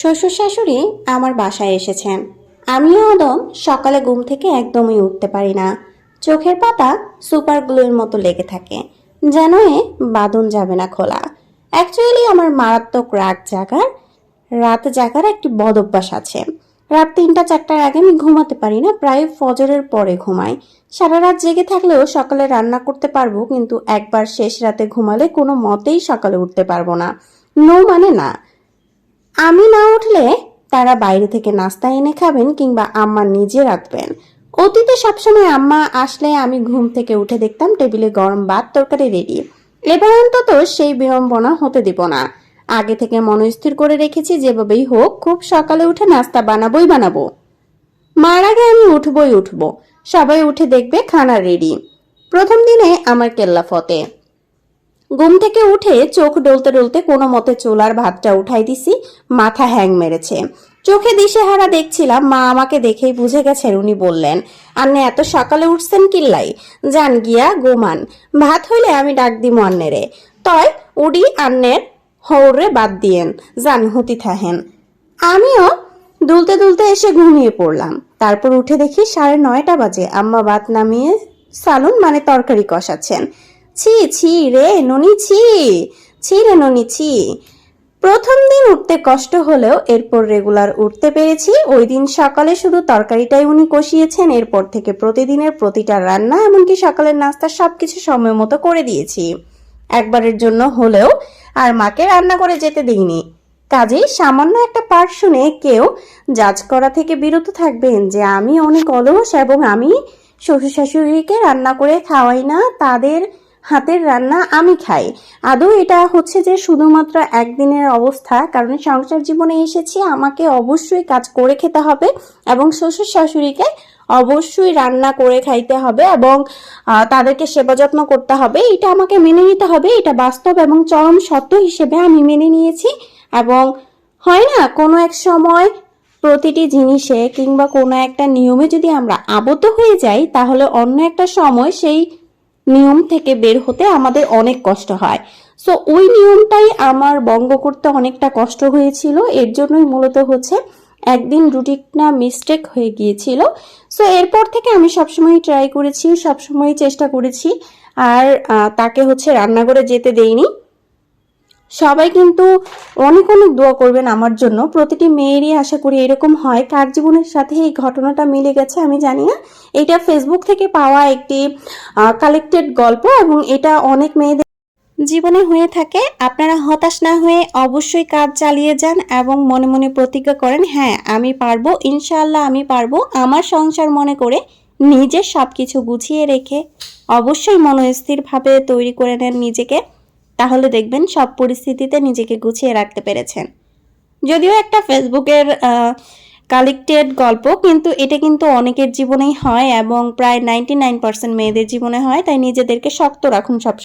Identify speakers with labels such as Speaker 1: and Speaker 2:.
Speaker 1: শ্বশুর শাশুড়ি আমার বাসায় এসেছেন আমিও অদম সকালে ঘুম থেকে একদমই উঠতে পারি না। চোখের পাতা সুপার গ্লুয়ের মতো লেগে থাকে। যেন এ বাঁধন যাবে না খোলা। অ্যাকচুয়ালি আমার মারাত্মক রাত জাগার রাত জাগার একটি বদ অভ্যাস আছে। রাত তিনটা, চারটার আগে আমি ঘুমাতে পারি না, প্রায় ফজরের পরে ঘুমাই। সারা রাত জেগে থাকলেও সকালে রান্না করতে পারব, কিন্তু একবার শেষ রাতে ঘুমালে কোনো মতেই সকালে উঠতে পারব না। নো মানে না। আমি না উঠলে তারা বাইরে থেকে নাস্তা এনে খাবেন কিংবা আম্মা নিজে রাখবেন অতীতে সবসময় আম্মা আসলে আমি ঘুম থেকে উঠে দেখতাম টেবিলে গরম ভাত, তরকারি রেডি। এবার অন্তত সেই বিড়ম্বনা হতে দিব না। আগে থেকে মনস্থির করে রেখেছি যেভাবেই হোক খুব সকালে উঠে নাস্তা বানাবোই বানাবো। মার আগে আমি উঠবই উঠবো। সবাই উঠে দেখবে খানা রেডি। প্রথম দিনে আমার কেল্লা ফতে। ঘুম থেকে উঠে চোখ ডলতে ডলতে কোনো মতে চোলার ভাতটা উঠাই দিছি, মাথা হ্যাং মেরেছে। চোখে দিশেহারা দেখছিলাম, মা আমাকে দেখেই বুঝে গেছেন, উনি বললেন, আন্নে, এত সকালে উঠছেন কিল্লাই? জান গিয়া গোমান। ভাত হইলে আমি ডাক দিম আন্নেরে। তয়, উডি আন্নের হৌরে বাদ দিয়েন জান হতি থাহেন। আমিও দুলতে দুলতে এসে ঘুমিয়ে পড়লাম। তারপর উঠে দেখি সাড়ে নয়টা বাজে, আম্মা ভাত নামিয়ে সালুন মানে তরকারি কষাচ্ছেন। ছি ছি রে ননি, ছি। ছি রে ননি, ছি। প্রথম দিন উঠতে কষ্ট হলেও এরপর রেগুলার উঠতে পেরেছি। ওই দিন সকালে শুধু তরকারিটাই উনি কষিয়েছেন। এরপর থেকে প্রতিদিনের প্রতিটা রান্না, এমনকি সকালের নাস্তা সবকিছু সময় মতো করে দিয়েছি। একবারের জন্য হলেও আর মাকে রান্না করে যেতে দিইনি। কাজেই সামান্য একটা পার্ট শুনে কেউ জাজ করা থেকে বিরত থাকবেন যে আমি অনেক অলস এবং আমি শ্বশুর শাশুড়িকে রান্না করে খাওয়াই না। তাদের হাতের রান্না আমি খাই। আদৌ এটা হচ্ছে যে শুধুমাত্র একদিনের অবস্থা, কারণ সংসার জীবনে এসেছি, আমাকে অবশ্যই কাজ করে খেতে হবে এবং শ্বশুর শাশুড়িকে অবশ্যই রান্না করে খাইতে হবে এবং তাদেরকে সেবা যত্ন করতে হবে। এটা আমাকে মেনে নিতে হবে, এটা বাস্তব এবং চরম সত্য হিসেবে আমি মেনে নিয়েছি এবং হয় না, কোনো এক সময় প্রতিটি জিনিসে কিংবা কোনো একটা নিয়মে যদি আমরা আবদ্ধ হয়ে যাই, তাহলে অন্য একটা সময় সেই নিয়ম থেকে বের হতে আমাদের অনেক কষ্ট হয়। সো ওই নিয়মটাই আমার বঙ্গ করতে অনেকটা কষ্ট হয়েছিল। এর জন্যই মূলত হচ্ছে একদিন রুটিটা মিস্টেক হয়ে গিয়েছিল। সো এরপর থেকে আমি সবসময় ট্রাই করেছি, সবসময় চেষ্টা করেছি। আর তাকে হচ্ছে রান্নাঘরে যেতে দেইনি। সবাই কিন্তু অনেক অনেক দোয়া করবেন আমার জন্য। প্রতিটি মেয়েরই আশা করি এরকম হয়। কার জীবনের সাথে এই ঘটনাটা মিলে গেছে আমি জানি না। এটা ফেসবুক থেকে পাওয়া একটি কালেক্টেড গল্প এবং এটা অনেক মেয়েদের জীবনে হয়ে থাকে। আপনারা হতাশ না হয়ে অবশ্যই কাজ চালিয়ে যান এবং মনে মনে প্রতিজ্ঞা করেন হ্যাঁ আমি পারব ইনশাল্লাহ আমি পারব। আমার সংসার মনে করে নিজের সব কিছু গুছিয়ে রেখে অবশ্যই মনস্থিরভাবে তৈরি করে নেন নিজেকে। তাহলে দেখবেন সব পরিস্থিতিতে নিজেকে গুছিয়ে রাখতে পেরেছেন। যদিও একটা ফেসবুকের কালেক্টেড গল্প, কিন্তু এটা কিন্তু অনেকের জীবনেই হয় এবং প্রায় নাইনটি নাইন পার্সেন্ট মেয়েদের জীবনে হয়, তাই নিজেদেরকে শক্ত রাখুন সব